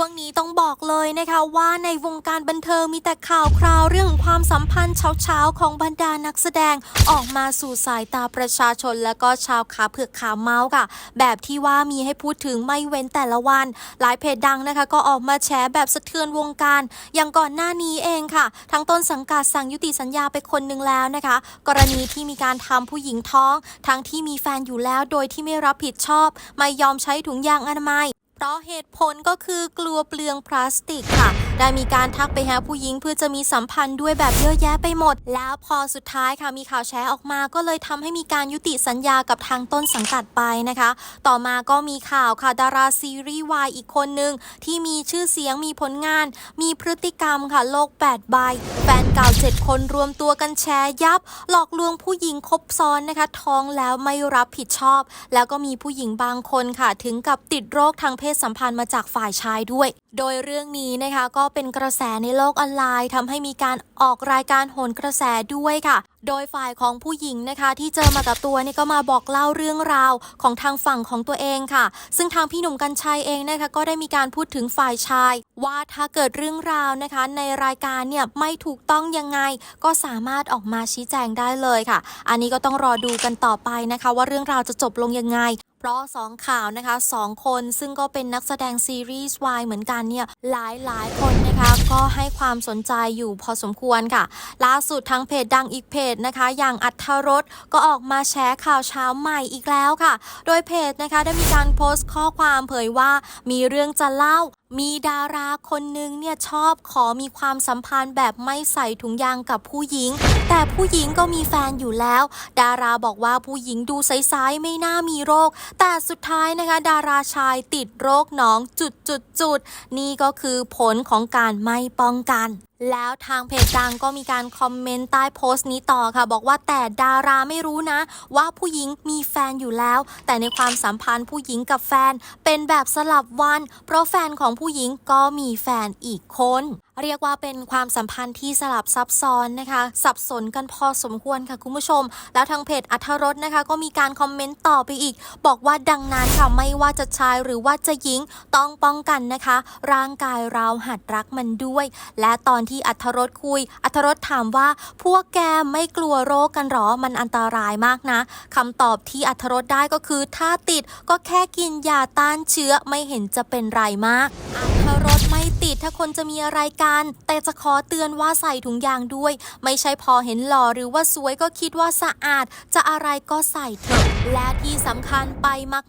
ช่วงนี้ต้องบอกเลยนะคะว่าในวงการบันเทิงมีแต่ข่าวคราวเรื่องความสัมพันธ์เช้าๆของบรรดานักแสดงออกมาสู่สายตาประชาชน และก็ชาวขาเผือกขาเมาส์ค่ะ แบบที่ว่ามีให้พูดถึงไม่เว้นแต่ละวัน หลายเพจดังนะคะ ก็ออกมาแฉแบบสะเทือนวงการ อย่างก่อนหน้านี้เองค่ะ ทั้งต้นสังกัดสั่งยุติสัญญาไปคนหนึ่งแล้วนะคะ กรณีที่มีการทำผู้หญิงท้อง ทั้งที่มีแฟนอยู่แล้ว โดยที่ไม่รับผิดชอบ ไม่ยอมใช้ถุงยางอนามัย เพราะเหตุผลก็คือกลัวเปลืองพลาสติกค่ะ ได้มีการทักไปหาผู้หญิงเพื่อจะมีสัมพันธ์ด้วยแบบเยอะแยะไปหมด แล้วพอสุดท้ายค่ะมีข่าวแชร์ออกมาก็เลยทำให้มีการยุติสัญญากับทางต้นสังกัดไปนะคะ ต่อมาก็มีข่าวค่ะดาราซีรีส์วายอีกคนหนึ่งที่มีชื่อเสียงมีผลงาน มีพฤติกรรมค่ะโลก8ใบแฟนเก่า 7 คนรวมตัวกันแชร์ยับ หลอกลวงผู้หญิงคบซ้อนนะคะ ท้องแล้วไม่รับผิดชอบ แล้วก็มีผู้หญิงบางคนค่ะ ถึงกับติดโรคทางเพศสัมพันธ์มาจากฝ่ายชายด้วยโดยเรื่องนี้นะคะก็เป็นกระแสในโลกออนไลน์ทำให้มีการออกรายการโหนกระแสด้วยค่ะ โดยฝ่ายของผู้หญิงนะคะที่เจอมากับตัวเนี่ยก็มาบอกเล่าเรื่องราวของทางฝั่งของตัวเองค่ะ ซึ่งทางพี่หนุ่มกัญชัยเองนะคะก็ได้มีการพูดถึงฝ่ายชาย ว่าถ้าเกิดเรื่องราวนะคะ ในรายการเนี่ยไม่ถูกต้องยังไง ก็สามารถออกมาชี้แจงได้เลยค่ะ อันนี้ก็ต้องรอดูกันต่อไปนะคะ ว่าเรื่องราวจะจบลงยังไง เพราะสองข่าวนะคะสองคนซึ่งก็เป็นนักแสดงซีรีส์วายเหมือนกันเนี่ยหลายหลายคนนะคะก็ให้ความสนใจอยู่พอสมควรค่ะ ล่าสุดทางเพจดังอีกเพจนะคะ อย่างอัธรสก็ออกมาแชร์ข่าวเช้าใหม่อีกแล้วค่ะ โดยเพจนะคะได้มีการโพสต์ข้อความเผยว่ามีเรื่องจะเล่ามีดาราคนนึงเนี่ยชอบขอมีความสัมพันธ์แบบไม่ใส่ถุงยางกับผู้หญิง แต่ผู้หญิงก็มีแฟนอยู่แล้ว ดาราบอกว่าผู้หญิงดูใสๆไม่น่ามีโรค แต่สุดท้ายนะคะ ดาราชายติดโรคหนองจุดจุดจุดๆนี่ก็คือผลของการไม่ป้องกัน แล้วทางเพจดังก็มีการคอมเมนต์ใต้โพสต์นี้ต่อค่ะ บอกว่าแต่ดาราไม่รู้นะ ว่าผู้หญิงมีแฟนอยู่แล้ว แต่ในความสัมพันธ์ผู้หญิงกับแฟน เป็นแบบสลับวัน เพราะแฟนของผู้หญิงก็มีแฟนอีกคนเรียกว่าเป็นความสัมพันธ์ที่สลับซับซ้อนนะคะ สับสนกันพอสมควรค่ะคุณผู้ชม แล้วทางเพจอัธรสนะคะ ก็มีการคอมเมนต์ต่อไปอีก บอกว่าดังนั้นค่ะไม่ว่าจะชายหรือว่าจะหญิงต้องป้องกันนะคะ ร่างกายเราหัดรักมันด้วย และตอนที่อัธรสคุย อัธรสถามว่า พวกแกไม่กลัวโรคกันหรอ มันอันตรายมากนะคำตอบที่อัธรสได้ก็คือถ้าติดก็แค่กินยาต้านเชื้อไม่เห็นจะเป็นไรมากอัธรสไม่ติดถ้าคนจะมีอะไรกัน แต่จะขอเตือนว่าใส่ถุงยางด้วย ไม่ใช่พอเห็นหล่อหรือว่าสวยก็คิดว่าสะอาด จะอะไรก็ใส่เถอะ และที่สำคัญไป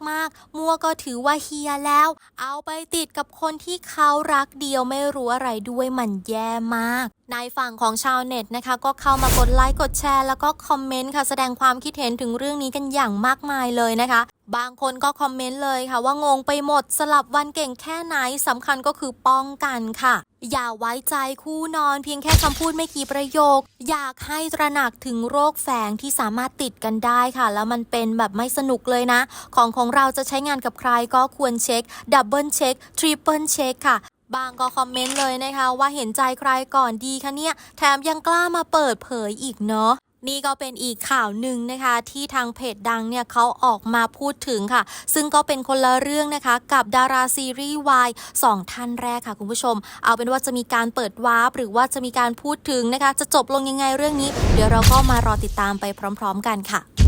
มากๆ มัวก็ถือว่าเฮียแล้ว เอาไปติดกับคนที่เขารักเดียวไม่รู้อะไรด้วยมันแย่มากในฝั่งของชาวเน็ตนะคะ ก็เข้ามากดไลค์กดแชร์ แล้วก็คอมเมนต์ค่ะแสดงความคิดเห็นถึงเรื่องนี้กันอย่างมากมายเลยนะคะ บางคนก็คอมเมนต์เลยค่ะว่างงไปหมดสลับวันเก่งแค่ไหนสำคัญก็คือป้องกันค่ะ อย่าไว้ใจคู่นอนเพียงแค่คำพูดไม่กี่ประโยค อยากให้ตระหนักถึงโรคแฝงที่สามารถติดกันได้ค่ะ แล้วมันเป็นแบบไม่สนุกเลยนะ ของของเราจะใช้งานกับใครก็ควรเช็คดับเบิลเช็คทริปเปิลเช็คค่ะ บางก็คอมเมนต์เลยนะคะ ว่าเห็นใจใครก่อนดีคะเนี่ย แถมยังกล้ามาเปิดเผยอีกเนาะนี่ก็เป็นอีกข่าวหนึ่งนะคะ ที่ทางเพจดังเนี่ยเขาออกมาพูดถึงค่ะ ซึ่งก็เป็นคนละเรื่องนะคะ กับดาราซีรีส์วายสองท่านแรกค่ะคุณผู้ชม เอาเป็นว่าจะมีการเปิดวาร์ปหรือว่าจะมีการพูดถึงนะคะ จะจบลงยังไงเรื่องนี้ เดี๋ยวเราก็มารอติดตามไปพร้อม ๆ กันค่ะ